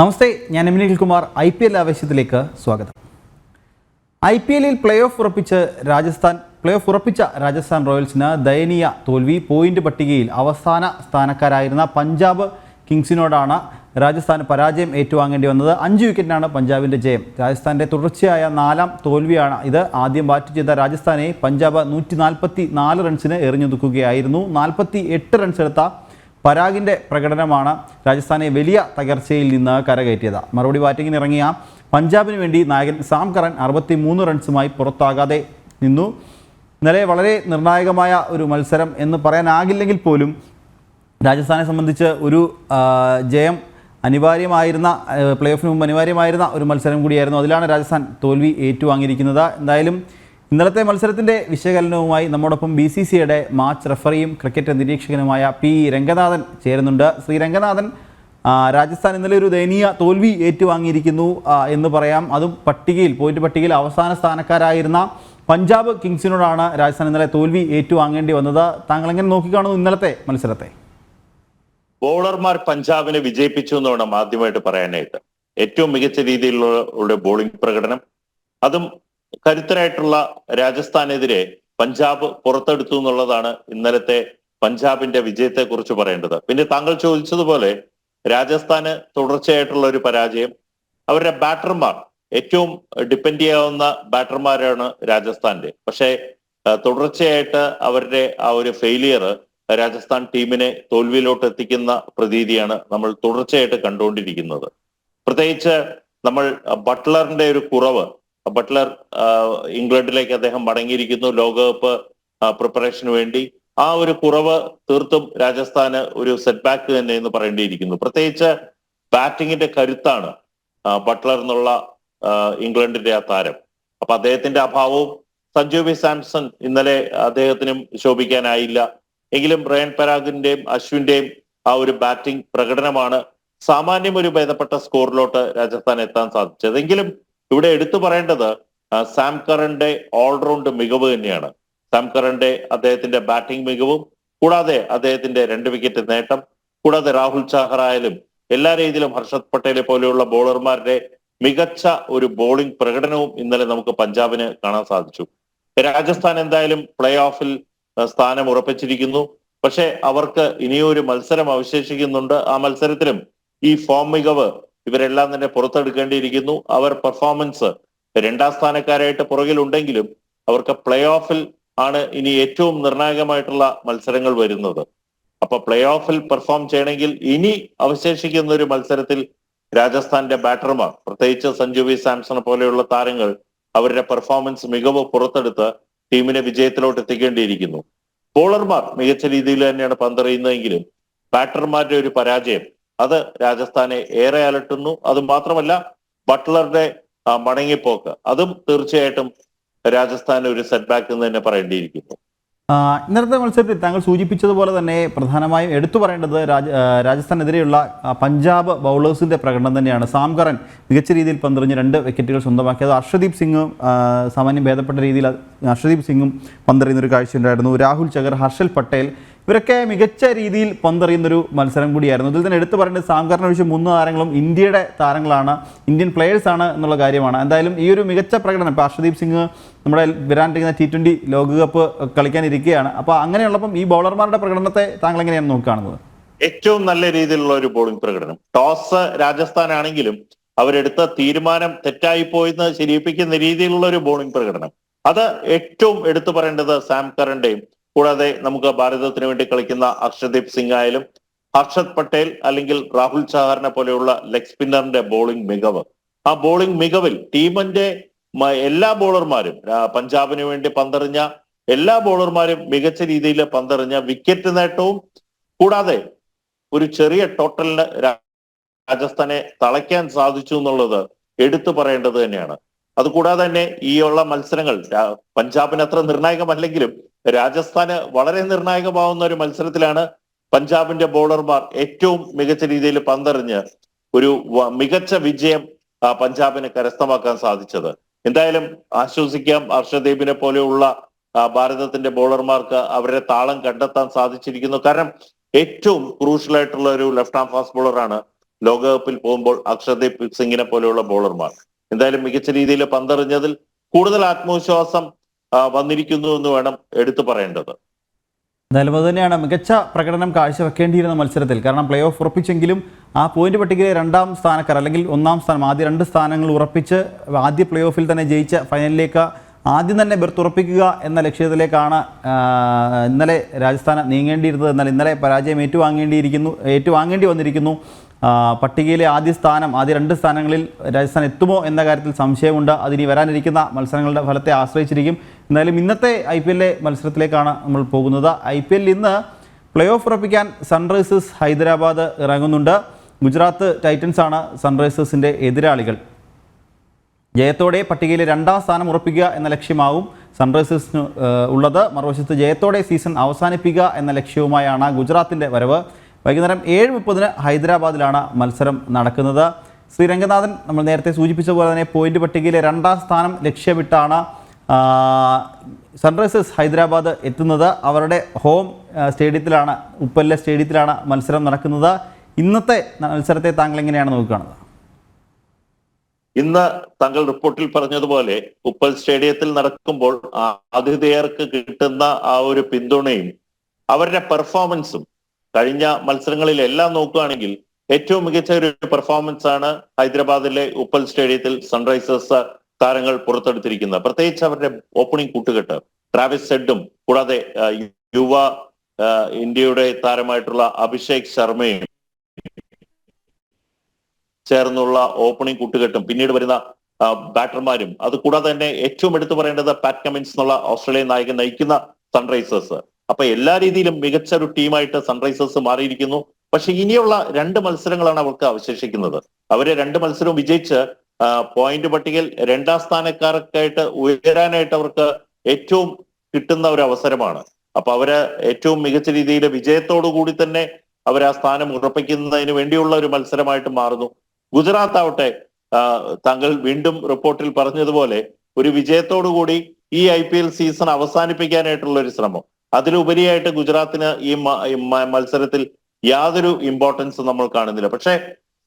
നമസ്തേ ഞാൻ എമിനിൽ Kumar I P L ആവേശത്തിലേക്ക് സ്വാഗതം. ഐ പി എല്ലിൽ പ്ലേ ഓഫ് ഉറപ്പിച്ച് രാജസ്ഥാൻ പ്ലേ ഓഫ് ഉറപ്പിച്ച രാജസ്ഥാൻ റോയൽസിന് ദയനീയ തോൽവി പോയിന്റ് പട്ടികയിൽ അവസാന സ്ഥാനക്കാരായിരുന്ന പഞ്ചാബ് കിങ്സിനോടാണ് രാജസ്ഥാൻ പരാജയം ഏറ്റുവാങ്ങേണ്ടി വന്നത്. അഞ്ച് വിക്കറ്റിനാണ് പഞ്ചാബിന്റെ ജയം. രാജസ്ഥാന്റെ തുടർച്ചയായ നാലാം തോൽവിയാണ് ഇത്. ആദ്യം ബാറ്റ് ചെയ്ത രാജസ്ഥാനെ പഞ്ചാബ് നൂറ്റി നാൽപ്പത്തി നാല് റൺസിന് എറിഞ്ഞൊതുക്കുകയായിരുന്നു. നാൽപ്പത്തി എട്ട് റൺസ് പരാഗിന്റെ പ്രകടനമാണ് രാജസ്ഥാനെ വലിയ തകർച്ചയിൽ നിന്ന് കരകയറ്റിയത്. മറുപടി ബാറ്റിങ്ങിന് ഇറങ്ങിയ പഞ്ചാബിന് വേണ്ടി നായകൻ സാം കറൻ അറുപത്തി മൂന്ന് റൺസുമായി പുറത്താകാതെ നിന്നു. ഇന്നലെ വളരെ നിർണായകമായ ഒരു മത്സരം എന്ന് പറയാനാകില്ലെങ്കിൽ പോലും രാജസ്ഥാനെ സംബന്ധിച്ച് ഒരു ജയം അനിവാര്യമായിരുന്ന പ്ലേ ഓഫിന് മുമ്പ് അനിവാര്യമായിരുന്ന ഒരു മത്സരം കൂടിയായിരുന്നു. അതിലാണ് രാജസ്ഥാൻ തോൽവി ഏറ്റുവാങ്ങിയിരിക്കുന്നത്. എന്തായാലും ഇന്നലത്തെ മത്സരത്തിന്റെ വിശകലനവുമായി നമ്മോടൊപ്പം ബി സി സിയുടെ മാച്ച് റഫറിയും ക്രിക്കറ്റ് നിരീക്ഷകനുമായ പി രംഗനാഥൻ ചേരുന്നുണ്ട്. ശ്രീ രംഗനാഥൻ രാജസ്ഥാൻ ഇന്നലെ ഒരു ദയനീയ തോൽവി ഏറ്റുവാങ്ങിയിരിക്കുന്നു എന്ന് പറയാം. അതും പട്ടികയിൽ പോയിന്റ് പട്ടികയിൽ അവസാന സ്ഥാനക്കാരായിരുന്ന പഞ്ചാബ് കിങ്സിനോടാണ് രാജസ്ഥാൻ ഇന്നലെ തോൽവി ഏറ്റുവാങ്ങേണ്ടി വന്നത്. താങ്കൾ എങ്ങനെ നോക്കിക്കാണുന്നു ഇന്നലത്തെ മത്സരത്തെ? ബോളർമാർ പഞ്ചാബിനെ വിജയിപ്പിച്ചു എന്ന് വേണം ആദ്യമായിട്ട് പറയാനായിട്ട്. ഏറ്റവും മികച്ച രീതിയിലുള്ള ബോളിംഗ് പ്രകടനം. അതും കരുത്തരായിട്ടുള്ള രാജസ്ഥാനെതിരെ പഞ്ചാബ് പുറത്തെടുത്തു എന്നുള്ളതാണ് ഇന്നലത്തെ പഞ്ചാബിന്റെ വിജയത്തെ കുറിച്ച് പറയേണ്ടത്. പിന്നെ താങ്കൾ ചോദിച്ചതുപോലെ രാജസ്ഥാന് തുടർച്ചയായിട്ടുള്ള ഒരു പരാജയം. അവരുടെ ബാറ്റർമാർ ഏറ്റവും ഡിപ്പെൻഡ് ചെയ്യാവുന്ന ബാറ്റർമാരാണ് രാജസ്ഥാന്റെ. പക്ഷേ തുടർച്ചയായിട്ട് അവരുടെ ആ ഒരു ഫെയിലിയർ രാജസ്ഥാൻ ടീമിനെ തോൽവിയിലോട്ട് എത്തിക്കുന്ന പ്രതീതിയാണ് നമ്മൾ തുടർച്ചയായിട്ട് കണ്ടുകൊണ്ടിരിക്കുന്നത്. പ്രത്യേകിച്ച് നമ്മൾ ബട്ട്ലറിന്റെ ഒരു കുറവ് ബട്ട്ലർ ഇംഗ്ലണ്ടിലേക്ക് അദ്ദേഹം മടങ്ങിയിരിക്കുന്നു ലോകകപ്പ് പ്രിപ്പറേഷന് വേണ്ടി. ആ ഒരു കുറവ് തീർത്തും രാജസ്ഥാന് ഒരു സെറ്റ് ബാക്ക് തന്നെ എന്ന് പറയേണ്ടിയിരിക്കുന്നു. പ്രത്യേകിച്ച് ബാറ്റിങ്ങിന്റെ കരുത്താണ് ബട്ട്ലർ എന്നുള്ള ഇംഗ്ലണ്ടിന്റെ ആ താരം. അപ്പൊ അദ്ദേഹത്തിന്റെ അഭാവവും സഞ്ജു വി. സാംസൺ ഇന്നലെ അദ്ദേഹത്തിനും ശോഭിക്കാനായില്ല. എങ്കിലും റയൻ പരാഗിന്റെയും അശ്വിന്റെയും ആ ഒരു ബാറ്റിംഗ് പ്രകടനമാണ് സാമാന്യം ഒരു ഭേദപ്പെട്ട സ്കോറിലോട്ട് രാജസ്ഥാൻ എത്താൻ സാധിച്ചത്. എങ്കിലും ഇവിടെ എടുത്തു പറയേണ്ടത് സാം കറന്റെ ഓൾറൗണ്ട് മികവ് തന്നെയാണ്. സാം കറന്റെ അദ്ദേഹത്തിന്റെ ബാറ്റിംഗ് മികവും കൂടാതെ അദ്ദേഹത്തിന്റെ രണ്ട് വിക്കറ്റ് നേട്ടം കൂടാതെ രാഹുൽ ചാഹർ ആയാലും എല്ലാ രീതിയിലും ഹർഷത് പട്ടേലെ പോലെയുള്ള ബോളർമാരുടെ മികച്ച ഒരു ബോളിംഗ് പ്രകടനവും ഇന്നലെ നമുക്ക് പഞ്ചാബിന് കാണാൻ സാധിച്ചു. രാജസ്ഥാൻ എന്തായാലും പ്ലേ ഓഫിൽ സ്ഥാനം ഉറപ്പിച്ചിരിക്കുന്നു. പക്ഷെ അവർക്ക് ഇനിയൊരു മത്സരം അവശേഷിക്കുന്നുണ്ട്. ആ മത്സരത്തിലും ഈ ഫോം മികവ് ഇവരെല്ലാം തന്നെ പുറത്തെടുക്കേണ്ടിയിരിക്കുന്നു. അവർ പെർഫോമൻസ് രണ്ടാം സ്ഥാനക്കാരായിട്ട് പുറകിലുണ്ടെങ്കിലും അവർക്ക് പ്ലേ ഓഫിൽ ആണ് ഇനി ഏറ്റവും നിർണായകമായിട്ടുള്ള മത്സരങ്ങൾ വരുന്നത്. അപ്പൊ പ്ലേ ഓഫിൽ പെർഫോം ചെയ്യണമെങ്കിൽ ഇനി അവശേഷിക്കുന്ന ഒരു മത്സരത്തിൽ രാജസ്ഥാന്റെ ബാറ്റർമാർ പ്രത്യേകിച്ച് സഞ്ജു വി. സാംസണെ പോലെയുള്ള താരങ്ങൾ അവരുടെ പെർഫോമൻസ് മികവ് പുറത്തെടുത്ത് ടീമിനെ വിജയത്തിലോട്ട് എത്തിക്കേണ്ടിയിരിക്കുന്നു. ബോളർമാർ മികച്ച രീതിയിൽ തന്നെയാണ് പന്തെറിയുന്നതെങ്കിലും ബാറ്റർമാരുടെ ഒരു പരാജയം അത് രാജസ്ഥാനെ ഏറെ അലട്ടുന്നു. അത് മാത്രമല്ല ബട്ട്ലറുടെ മടങ്ങിപ്പോക്ക്. അതും തീർച്ചയായിട്ടും രാജസ്ഥാൻ ഒരു സെറ്റ് ബാക്ക് എന്ന് തന്നെ പറയേണ്ടിയിരിക്കുന്നു. ഇന്നത്തെ മത്സരത്തിൽ താങ്കൾ സൂചിപ്പിച്ചതുപോലെ തന്നെ പ്രധാനമായും എടുത്തു പറയേണ്ടത് രാജ രാജസ്ഥാനെതിരെയുള്ള പഞ്ചാബ് ബൗളേഴ്സിന്റെ പ്രകടനം തന്നെയാണ്. സാംകറൻ മികച്ച രീതിയിൽ പന്തെറിഞ്ഞ് രണ്ട് വിക്കറ്റുകൾ സ്വന്തമാക്കിയത്. അർഷദീപ് സിംഗും സാമാന്യം ഭേദപ്പെട്ട രീതിയിൽ ഹർഷദീപ് സിംഗും പന്തെറിയുന്ന ഒരു കാഴ്ച ഉണ്ടായിരുന്നു. രാഹുൽ ചഗർ ഹർഷൽ പട്ടേൽ ഇവരൊക്കെ മികച്ച രീതിയിൽ പന്തെറിയുന്നൊരു മത്സരം കൂടിയായിരുന്നു. ഇതിൽ തന്നെ എടുത്തു പറയേണ്ടത് സാംകറിനെ വിഷയം മൂന്ന് താരങ്ങളും ഇന്ത്യയുടെ താരങ്ങളാണ് ഇന്ത്യൻ പ്ലെയേഴ്സാണ് എന്നുള്ള കാര്യമാണ്. എന്തായാലും ഈ ഒരു മികച്ച പ്രകടനം ഇപ്പോൾ ഹർഷദീപ് സിംഗ് നമ്മുടെ വരാനിരിക്കുന്ന ടി ട്വന്റി ലോകകപ്പ് കളിക്കാനിരിക്കുകയാണ് അപ്പോൾ അങ്ങനെയുള്ളപ്പം ഈ ബൗളർമാരുടെ പ്രകടനത്തെ താങ്കൾ എങ്ങനെയാണ് നോക്കുകയാണത് ഏറ്റവും നല്ല രീതിയിലുള്ള ഒരു ബോളിംഗ് പ്രകടനം. ടോസ് രാജസ്ഥാൻ ആണെങ്കിലും അവരെടുത്ത തീരുമാനം തെറ്റായി പോയെന്ന് ശരിയിപ്പിക്കുന്ന രീതിയിലുള്ള ഒരു ബോളിംഗ് പ്രകടനം. അത് ഏറ്റവും എടുത്തു പറയേണ്ടത് സാം കറിന്റെയും കൂടാതെ നമുക്ക് ഭാരതത്തിന് വേണ്ടി കളിക്കുന്ന അക്ഷദീപ് സിംഗ് ആയാലും ഹർഷദ് പട്ടേൽ അല്ലെങ്കിൽ രാഹുൽ ചഹാറിനെ പോലെയുള്ള ലെഗ് സ്പിന്നറിന്റെ ബോളിംഗ് മികവ്. ആ ബോളിംഗ് മികവിൽ ടീമിന്റെ എല്ലാ ബോളർമാരും പഞ്ചാബിന് വേണ്ടി പന്തെറിഞ്ഞ എല്ലാ ബോളർമാരും മികച്ച രീതിയിൽ പന്തെറിഞ്ഞ വിക്കറ്റ് നേട്ടവും കൂടാതെ ഒരു ചെറിയ ടോട്ടലിന് രാജസ്ഥാനെ തളയ്ക്കാൻ സാധിച്ചു എന്നുള്ളത് എടുത്തു പറയേണ്ടത് തന്നെയാണ്. അതുകൂടാതെ തന്നെ ഈ ഉള്ള മത്സരങ്ങൾ പഞ്ചാബിന് അത്ര നിർണായകമല്ലെങ്കിലും രാജസ്ഥാന് വളരെ നിർണായകമാവുന്ന ഒരു മത്സരത്തിലാണ് പഞ്ചാബിന്റെ ബോളർമാർ ഏറ്റവും മികച്ച രീതിയിൽ പന്തെറിഞ്ഞ് ഒരു മികച്ച വിജയം പഞ്ചാബിന് കരസ്ഥമാക്കാൻ സാധിച്ചത്. എന്തായാലും ആശ്വസിക്കാം ഹർഷദീപിനെ പോലെയുള്ള ഭാരതത്തിന്റെ ബോളർമാർക്ക് അവരുടെ താളം കണ്ടെത്താൻ സാധിച്ചിരിക്കുന്നു. കാരണം ഏറ്റവും ക്രൂഷ്യൽ ആയിട്ടുള്ള ഒരു ലെഫ്റ്റ് ആം ഫാസ്റ്റ് ബോളറാണ് ലോകകപ്പിൽ പോകുമ്പോൾ അക്ഷർദീപ് സിംഗിനെ പോലെയുള്ള ബോളർമാർ. എന്തായാലും മികച്ച രീതിയിൽ പന്തെറിഞ്ഞതിൽ കൂടുതൽ ആത്മവിശ്വാസം വന്നിരിക്കുന്നു എന്ന് വേണം എടുത്തു പറയേണ്ടത്. എന്തായാലും അത് തന്നെയാണ്. മികച്ച പ്രകടനം കാഴ്ചവെക്കേണ്ടിയിരുന്ന മത്സരത്തിൽ കാരണം പ്ലേ ഓഫ് ഉറപ്പിച്ചെങ്കിലും ആ പോയിന്റ് പട്ടികയിലെ രണ്ടാം സ്ഥാനക്കാർ അല്ലെങ്കിൽ ഒന്നാം സ്ഥാനം ആദ്യ രണ്ട് സ്ഥാനങ്ങൾ ഉറപ്പിച്ച് ആദ്യ പ്ലേ ഓഫിൽ തന്നെ ജയിച്ച ഫൈനലിലേക്ക് ആദ്യം തന്നെ ബെർത്ത് ഉറപ്പിക്കുക എന്ന ലക്ഷ്യത്തിലേക്കാണ് ഇന്നലെ രാജസ്ഥാൻ നീങ്ങേണ്ടിയിരുന്നത്. എന്നാൽ ഇന്നലെ പരാജയം ഏറ്റുവാങ്ങേണ്ടിയിരിക്കുന്നു ഏറ്റുവാങ്ങേണ്ടി വന്നിരിക്കുന്നു. പട്ടികയിലെ ആദ്യ സ്ഥാനം ആദ്യ രണ്ട് സ്ഥാനങ്ങളിൽ രാജസ്ഥാൻ എത്തുമോ എന്ന കാര്യത്തിൽ സംശയമുണ്ട്. അതിനി വരാനിരിക്കുന്ന മത്സരങ്ങളുടെ ഫലത്തെ ആശ്രയിച്ചിരിക്കും. എന്നാലും ഇന്നത്തെ ഐ പി എല്ലിലെ മത്സരത്തിലേക്കാണ് നമ്മൾ പോകുന്നത്. ഐ പി എല്ലിൽ ഇന്ന് പ്ലേ ഓഫ് ഉറപ്പിക്കാൻ സൺറൈസേഴ്സ് ഹൈദരാബാദ് ഇറങ്ങുന്നുണ്ട്. ഗുജറാത്ത് ടൈറ്റൻസ് ആണ് സൺറൈസേഴ്സിന്റെ എതിരാളികൾ. ജയത്തോടെ പട്ടികയിലെ രണ്ടാം സ്ഥാനം ഉറപ്പിക്കുക എന്ന ലക്ഷ്യമാവും സൺറൈസേഴ്സിന് ഉള്ളത്. മറുവശത്ത് ജയത്തോടെ സീസൺ അവസാനിപ്പിക്കുക എന്ന ലക്ഷ്യവുമായാണ് ഗുജറാത്തിന്റെ വരവ്. വൈകുന്നേരം ഏഴ് മുപ്പതിന് ഹൈദരാബാദിലാണ് മത്സരം നടക്കുന്നത്. ശ്രീ രംഗനാഥൻ നമ്മൾ നേരത്തെ സൂചിപ്പിച്ച പോലെ തന്നെ പോയിന്റ് പട്ടികയിലെ രണ്ടാം സ്ഥാനം ലക്ഷ്യമിട്ടാണ് സൺറൈസേഴ്സ് ഹൈദരാബാദ് എത്തുന്നത്. അവരുടെ ഹോം സ്റ്റേഡിയത്തിലാണ് ഉപ്പല്ല സ്റ്റേഡിയത്തിലാണ് മത്സരം നടക്കുന്നത്. ഇന്നത്തെ മത്സരത്തെ താങ്കൾ എങ്ങനെയാണ് നോക്കുകയാണത്? ഇന്ന് താങ്കൾ റിപ്പോർട്ടിൽ പറഞ്ഞതുപോലെ ഉപ്പൽ സ്റ്റേഡിയത്തിൽ നടക്കുമ്പോൾ ആതിഥേയർക്ക് കിട്ടുന്ന ആ ഒരു പിന്തുണയും അവരുടെ പെർഫോമൻസും കഴിഞ്ഞ മത്സരങ്ങളിൽ എല്ലാം നോക്കുകയാണെങ്കിൽ ഏറ്റവും മികച്ച ഒരു പെർഫോമൻസ് ആണ് ഹൈദരാബാദിലെ ഉപ്പൽ സ്റ്റേഡിയത്തിൽ സൺറൈസേഴ്സ് താരങ്ങൾ പുറത്തെടുത്തിരിക്കുന്നത്. പ്രത്യേകിച്ച് അവരുടെ ഓപ്പണിംഗ് കൂട്ടുകെട്ട് ട്രാവിസ് സെഡും കൂടാതെ യുവ ഇന്ത്യയുടെ താരമായിട്ടുള്ള അഭിഷേക് ശർമ്മയും ചേർന്നുള്ള ഓപ്പണിംഗ് കൂട്ടുകെട്ടും പിന്നീട് വരുന്ന ബാറ്റർമാരും അത് കൂടാതെ തന്നെ ഏറ്റവും എടുത്തു പറയേണ്ടത് പാറ്റ് കമിൻസ് എന്നുള്ള ഓസ്ട്രേലിയൻ നായകൻ നയിക്കുന്ന സൺറൈസേഴ്സ്. അപ്പൊ എല്ലാ രീതിയിലും മികച്ച ഒരു ടീമായിട്ട് സൺറൈസേഴ്സ് മാറിയിരിക്കുന്നു. പക്ഷെ ഇനിയുള്ള രണ്ട് മത്സരങ്ങളാണ് അവർക്ക് അവശേഷിക്കുന്നത്. അവരെ രണ്ട് മത്സരവും വിജയിച്ച് പോയിന്റ് പട്ടികയിൽ രണ്ടാം സ്ഥാനക്കാർക്കായിട്ട് ഉയരാനായിട്ട് അവർക്ക് ഏറ്റവും കിട്ടുന്ന ഒരു അവസരമാണ്. അപ്പൊ അവർ ഏറ്റവും മികച്ച രീതിയിൽ വിജയത്തോടു കൂടി തന്നെ അവർ ആ സ്ഥാനം ഉറപ്പിക്കുന്നതിന് വേണ്ടിയുള്ള ഒരു മത്സരമായിട്ട് മാറുന്നു. ഗുജറാത്ത് ആവട്ടെ താങ്കൾ വീണ്ടും റിപ്പോർട്ടിൽ പറഞ്ഞതുപോലെ ഒരു വിജയത്തോടു കൂടി ഈ ഐ സീസൺ അവസാനിപ്പിക്കാനായിട്ടുള്ള ഒരു ശ്രമം. അതിലുപരിയായിട്ട് ഗുജറാത്തിന് ഈ മത്സരത്തിൽ യാതൊരു ഇമ്പോർട്ടൻസ് നമ്മൾ കാണുന്നില്ല. പക്ഷെ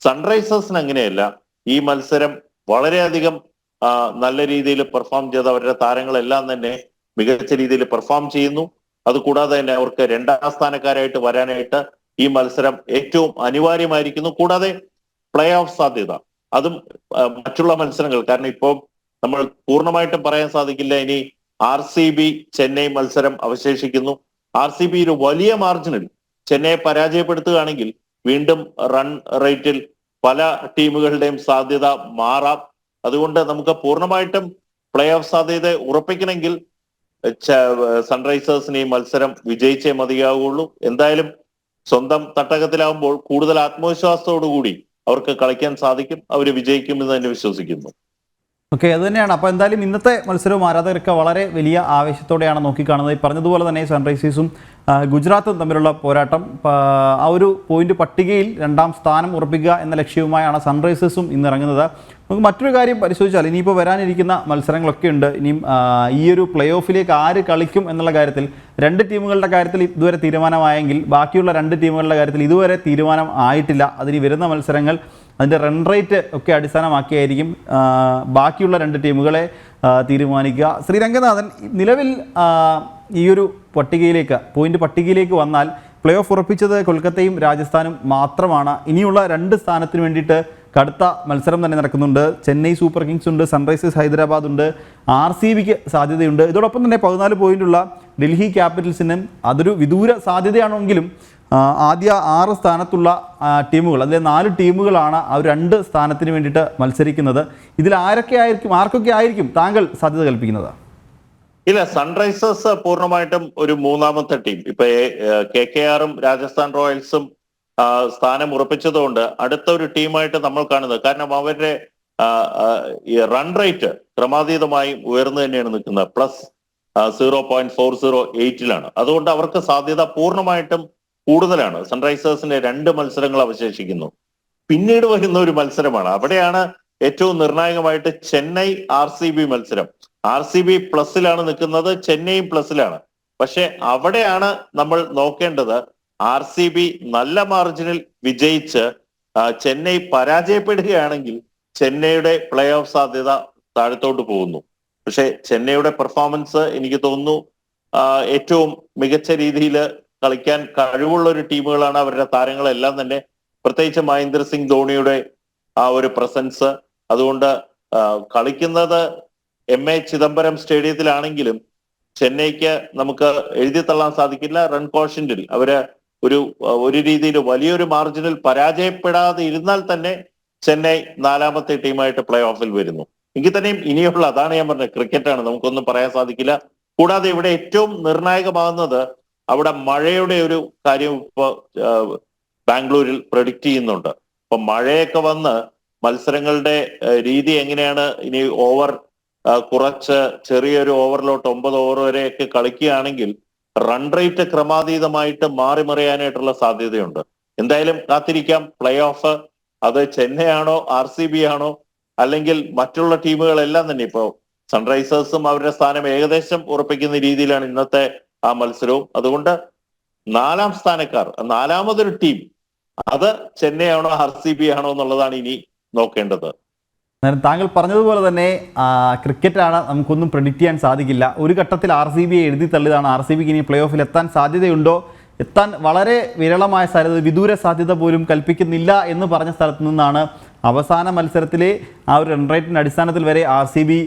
സൺറൈസേഴ്സിന് അങ്ങനെയല്ല. ഈ മത്സരം വളരെയധികം നല്ല രീതിയിൽ പെർഫോം ചെയ്ത അവരുടെ താരങ്ങളെല്ലാം തന്നെ മികച്ച രീതിയിൽ പെർഫോം ചെയ്യുന്നു. അതുകൂടാതെ തന്നെ അവർക്ക് രണ്ടാം സ്ഥാനക്കാരായിട്ട് വരാനായിട്ട് ഈ മത്സരം ഏറ്റവും അനിവാര്യമായിരിക്കുന്നു. കൂടാതെ പ്ലേ ഓഫ് സാധ്യത. അതും മറ്റുള്ള മത്സരങ്ങൾ. കാരണം ഇപ്പോൾ നമ്മൾ പൂർണമായിട്ടും പറയാൻ സാധിക്കില്ല ഇനി ആർ സി ബി ചെന്നൈ മത്സരം അവശേഷിക്കുന്നു. ആർ സി ബി ഒരു വലിയ മാർജിനിൽ ചെന്നൈയെ പരാജയപ്പെടുത്തുകയാണെങ്കിൽ വീണ്ടും റൺ റേറ്റിൽ പല ടീമുകളുടെയും സാധ്യത മാറാം. അതുകൊണ്ട് നമുക്ക് പൂർണമായിട്ടും പ്ലേ ഓഫ് സാധ്യത ഉറപ്പിക്കണമെങ്കിൽ സൺറൈസേഴ്സിന് ഈ മത്സരം വിജയിച്ചേ മതിയാവുള്ളൂ എന്തായാലും സ്വന്തം തട്ടകത്തിലാവുമ്പോൾ കൂടുതൽ ആത്മവിശ്വാസത്തോടു കൂടി അവർക്ക് കളിക്കാൻ സാധിക്കും. അവർ വിജയിക്കുമെന്ന് തന്നെ വിശ്വസിക്കുന്നു. ഓക്കെ അത് തന്നെയാണ്. അപ്പോൾ എന്തായാലും ഇന്നത്തെ മത്സരവും ആരാധകരൊക്കെ വളരെ വലിയ ആവേശത്തോടെയാണ് നോക്കിക്കാണുന്നത്. ഈ പറഞ്ഞതുപോലെ തന്നെ സൺറൈസേഴ്സും ഗുജറാത്തും തമ്മിലുള്ള പോരാട്ടം ആ ഒരു പോയിന്റ് പട്ടികയിൽ രണ്ടാം സ്ഥാനം ഉറപ്പിക്കുക എന്ന ലക്ഷ്യവുമായാണ് സൺറൈസേഴ്സും ഇന്ന് ഇറങ്ങുന്നത് നമുക്ക് മറ്റൊരു കാര്യം പരിശോധിച്ചാൽ ഇനിയിപ്പോൾ വരാനിരിക്കുന്ന മത്സരങ്ങളൊക്കെ ഉണ്ട്. ഇനിയും ഈ ഒരു പ്ലേ ഓഫിലേക്ക് ആര് കളിക്കും എന്നുള്ള കാര്യത്തിൽ രണ്ട് ടീമുകളുടെ കാര്യത്തിൽ ഇതുവരെ തീരുമാനമായെങ്കിൽ ബാക്കിയുള്ള രണ്ട് ടീമുകളുടെ കാര്യത്തിൽ ഇതുവരെ തീരുമാനം ആയിട്ടില്ല. അതിന് വരുന്ന മത്സരങ്ങൾ അതിന്റെ റൺ റേറ്റ് ഒക്കെ അടിസ്ഥാനമാക്കിയായിരിക്കും ബാക്കിയുള്ള രണ്ട് ടീമുകളെ തീരുമാനിക്കുക. ശ്രീരംഗനാഥൻ നിലവിൽ ഈ ഒരു പട്ടികയിലേക്ക് പോയിന്റ് പട്ടികയിലേക്ക് വന്നാൽ പ്ലേ ഓഫ് ഉറപ്പിച്ചത് കൊൽക്കത്തയും രാജസ്ഥാനും മാത്രമാണ്. ഇനിയുള്ള രണ്ട് സ്ഥാനത്തിന് വേണ്ടിയിട്ട് കടുത്ത മത്സരം തന്നെ നടക്കുന്നുണ്ട്. ചെന്നൈ സൂപ്പർ കിങ്സ് ഉണ്ട് സൺറൈസേഴ്സ് ഹൈദരാബാദ് ഉണ്ട് ആർ സി ബിക്ക് സാധ്യതയുണ്ട്. ഇതോടൊപ്പം തന്നെ പതിനാല് പോയിന്റുള്ള ഡൽഹി ക്യാപിറ്റൽസിനും അതൊരു വിദൂര സാധ്യതയാണെങ്കിലും ആദ്യ ആറ് സ്ഥാനത്തുള്ള ടീമുകൾ അതിലെ നാല് ടീമുകളാണ് ആ രണ്ട് സ്ഥാനത്തിന് വേണ്ടിയിട്ട് മത്സരിക്കുന്നത്. ഇതിൽ ആരൊക്കെ ആയിരിക്കും ആർക്കൊക്കെ ആയിരിക്കും താങ്കൾ സാധ്യത കൽപ്പിക്കുന്നത്? ഇല്ല സൺറൈസേഴ്സ് പൂർണമായിട്ടും ഒരു മൂന്നാമത്തെ ടീം. ഇപ്പൊ കെ കെ ആറും രാജസ്ഥാൻ റോയൽസും സ്ഥാനം ഉറപ്പിച്ചതുകൊണ്ട് അടുത്ത ഒരു ടീമായിട്ട് നമ്മൾ കാണുന്നത്. കാരണം അവരുടെ റൺ റേറ്റ് ക്രമാതീതമായും ഉയർന്നു തന്നെയാണ് നിൽക്കുന്നത്. Plus zero point four zero എയ്റ്റിലാണ് അതുകൊണ്ട് അവർക്ക് സാധ്യത പൂർണമായിട്ടും കൂടുതലാണ്. സൺറൈസേഴ്സിന്റെ രണ്ട് മത്സരങ്ങൾ അവശേഷിക്കുന്നു. പിന്നീട് വരുന്ന ഒരു മത്സരമാണ്. അവിടെയാണ് ഏറ്റവും നിർണായകമായിട്ട് ചെന്നൈ ആർ സി ബി മത്സരം. ആർ സി ബി പ്ലസിലാണ് നിൽക്കുന്നത് ചെന്നൈയും പ്ലസിലാണ് പക്ഷെ അവിടെയാണ് നമ്മൾ നോക്കേണ്ടത് ആർ സി ബി നല്ല മാർജിനിൽ വിജയിച്ച് ചെന്നൈ പരാജയപ്പെടുകയാണെങ്കിൽ ചെന്നൈയുടെ പ്ലേ ഓഫ് സാധ്യത താഴത്തോട്ട് പോകുന്നു. പക്ഷെ ചെന്നൈയുടെ പെർഫോമൻസ് എനിക്ക് തോന്നുന്നു ഏറ്റവും മികച്ച രീതിയിൽ കളിക്കാൻ കഴിവുള്ള ഒരു ടീമുകളാണ് അവരുടെ താരങ്ങളെല്ലാം തന്നെ. പ്രത്യേകിച്ച് മഹേന്ദ്ര സിംഗ് ധോണിയുടെ ആ ഒരു പ്രസൻസ്. അതുകൊണ്ട് കളിക്കുന്നത് എം എ ചിദംബരം സ്റ്റേഡിയത്തിലാണെങ്കിലും ചെന്നൈക്ക് നമുക്ക് എഴുതി തള്ളാൻ സാധിക്കില്ല. റൺ കോഷന്റിൽ അവർ ഒരു ഒരു രീതിയിൽ വലിയൊരു മാർജിനിൽ പരാജയപ്പെടാതെ ഇരുന്നാൽ തന്നെ ചെന്നൈ നാലാമത്തെ ടീമായിട്ട് പ്ലേ ഓഫിൽ വരുന്നു. എങ്കിൽ തന്നെയും ഇനിയുള്ള അതാണ് ഞാൻ പറഞ്ഞത് ക്രിക്കറ്റാണ് നമുക്കൊന്നും പറയാൻ സാധിക്കില്ല. കൂടാതെ ഇവിടെ ഏറ്റവും നിർണായകമാകുന്നത് അവിടെ മഴയുടെ ഒരു കാര്യം ഇപ്പോൾ ബാംഗ്ലൂരിൽ പ്രഡിക്റ്റ് ചെയ്യുന്നുണ്ട്. അപ്പൊ മഴയൊക്കെ വന്ന് മത്സരങ്ങളുടെ രീതി എങ്ങനെയാണ്? ഇനി ഓവർ കുറച്ച് ചെറിയൊരു ഓവറിലോട്ട് ഒമ്പത് ഓവർ വരെയൊക്കെ കളിക്കുകയാണെങ്കിൽ റൺ റേറ്റ് ക്രമാതീതമായിട്ട് മാറി മറിയാനായിട്ടുള്ള സാധ്യതയുണ്ട്. എന്തായാലും കാത്തിരിക്കാം. പ്ലേ ഓഫ് അത് ചെന്നൈ ആണോ ആർ സി ബി ആണോ അല്ലെങ്കിൽ മറ്റുള്ള ടീമുകളെല്ലാം തന്നെ ഇപ്പോ സൺറൈസേഴ്സും അവരുടെ സ്ഥാനം ഏകദേശം ഉറപ്പിക്കുന്ന രീതിയിലാണ് ഇന്നത്തെ ആ മത്സരവും. അതുകൊണ്ട് നാലാം സ്ഥാനക്കാർ നാലാമതൊരു ടീം അത് ചെന്നൈ ആണോ ആർ സി ബി ആണോ എന്നുള്ളതാണ് ഇനി നോക്കേണ്ടത്. താങ്കൾ പറഞ്ഞതുപോലെ തന്നെ ക്രിക്കറ്റാണ് നമുക്കൊന്നും പ്രെഡിക്റ്റ് ചെയ്യാൻ സാധിക്കില്ല. ഒരു ഘട്ടത്തിൽ ആർ സി ബി എഴുതി തള്ളിയതാണ് ആർ സി ബിക്ക് ഇനി പ്ലേ ഓഫിൽ എത്താൻ സാധ്യതയുണ്ടോ? എത്താൻ വളരെ വിരളമായ സാധ്യത വിദൂര സാധ്യത പോലും കൽപ്പിക്കുന്നില്ല എന്ന് പറഞ്ഞ സ്ഥലത്തു നിന്നാണ് അവസാന മത്സരത്തിലെ ആ ഒരു റൺ റേറ്റിന്റെ അടിസ്ഥാനത്തിൽ വരെ ആർ സി ബി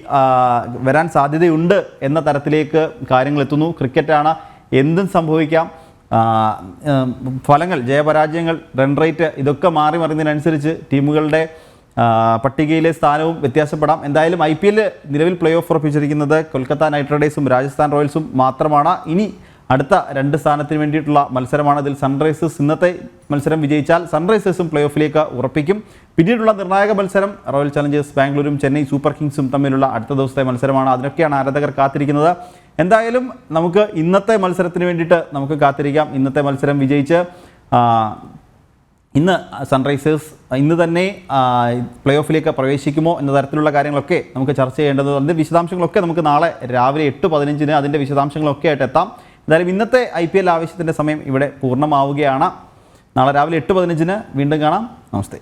വരാൻ സാധ്യതയുണ്ട് എന്ന തരത്തിലേക്ക് കാര്യങ്ങൾ എത്തുന്നു. ക്രിക്കറ്റാണ് എന്തും സംഭവിക്കാം. ഫലങ്ങൾ ജയപരാജയങ്ങൾ റൺ റേറ്റ് ഇതൊക്കെ മാറി മറിയുന്നതിനനുസരിച്ച് ടീമുകളുടെ പട്ടികയിലെ സ്ഥാനവും വ്യത്യാസപ്പെടാം. എന്തായാലും ഐ പി എൽ നിലവിൽ പ്ലേ ഓഫ് ഉറപ്പിച്ചിരിക്കുന്നത് കൊൽക്കത്ത നൈറ്റ് റൈഡേഴ്സും രാജസ്ഥാൻ റോയൽസും മാത്രമാണ്. ഇനി അടുത്ത രണ്ട് സ്ഥാനത്തിന് വേണ്ടിയിട്ടുള്ള മത്സരമാണ് ഇതിൽ സൺറൈസേഴ്സ്. ഇന്നത്തെ മത്സരം വിജയിച്ചാൽ സൺറൈസേഴ്സും പ്ലേ ഓഫിലേക്ക് ഉറപ്പിക്കും. പിന്നീടുള്ള നിർണായക മത്സരം റോയൽ ചലഞ്ചേഴ്സ് ബാംഗ്ലൂരും ചെന്നൈ സൂപ്പർ കിങ്സും തമ്മിലുള്ള അടുത്ത ദിവസത്തെ മത്സരമാണ്. അതിനൊക്കെയാണ് ആരാധകർ കാത്തിരിക്കുന്നത്. എന്തായാലും നമുക്ക് ഇന്നത്തെ മത്സരത്തിന് വേണ്ടിയിട്ട് നമുക്ക് കാത്തിരിക്കാം. ഇന്നത്തെ മത്സരം വിജയിച്ച് ഇന്ന് സൺറൈസേഴ്സ് ഇന്ന് തന്നെ പ്ലേ ഓഫിലേക്ക് പ്രവേശിക്കുമോ എന്ന തരത്തിലുള്ള കാര്യങ്ങളൊക്കെ നമുക്ക് ചർച്ച ചെയ്യേണ്ടത് അതിന്റെ വിശദാംശങ്ങളൊക്കെ നമുക്ക് നാളെ രാവിലെ എട്ട് പതിനഞ്ചിന് അതിന്റെ വിശദാംശങ്ങളൊക്കെ ആയിട്ട് എത്താം. എന്തായാലും ഇന്നത്തെ ഐ പി എൽ ആവശ്യത്തിന്റെ സമയം ഇവിടെ പൂർണമാവുകയാണ്. നാളെ രാവിലെ എട്ട് പതിനഞ്ചിന് വീണ്ടും കാണാം. നമസ്തേ.